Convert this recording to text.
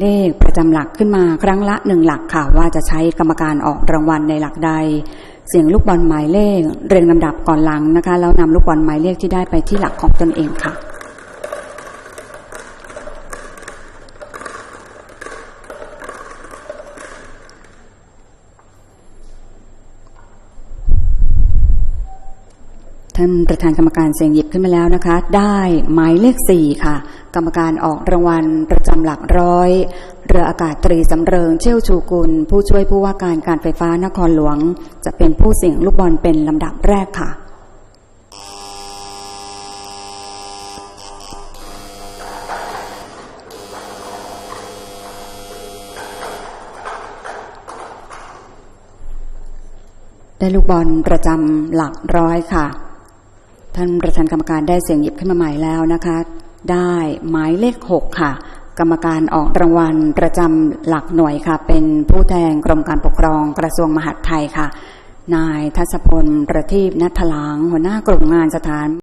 เลขประจำหลักขึ้นมาครั้งละหนึ่งหลักค่ะ ว่าจะใช้กรรมการออกรางวัลในหลักใด เสียงลูกบอลหมายเลข เรียงลำดับก่อนหลังนะคะ แล้วนำลูกบอลหมายเลขที่ได้ไปที่หลักของตนเองค่ะ ท่านประธานกรรมการเสียงหยิบขึ้นมาแล้วนะคะ ได้หมายเลขสี่ค่ะ กรรมการออกรางวัลประจำหลักร้อย เรืออากาศตรีสำเริงเชี่ยวชูกุล ผู้ช่วยผู้ว่าการการไฟฟ้านครหลวง จะเป็นผู้เสี่ยงลูกบอลเป็นลำดับแรกค่ะได้ลูกบอลประจำหลักร้อยค่ะ ท่านประธานกรรมการได้เสียงหยิบขึ้นมาใหม่แล้วนะคะ ได้หมายเลขหกค่ะ กรรมการออกรางวัลประจำหลักหน่วยค่ะ เป็นผู้แทนกรมการปกครองกระทรวงมหาดไทยค่ะ นายทัศพลประทีปนัทลางหัวหน้ากลุ่มงานสถาน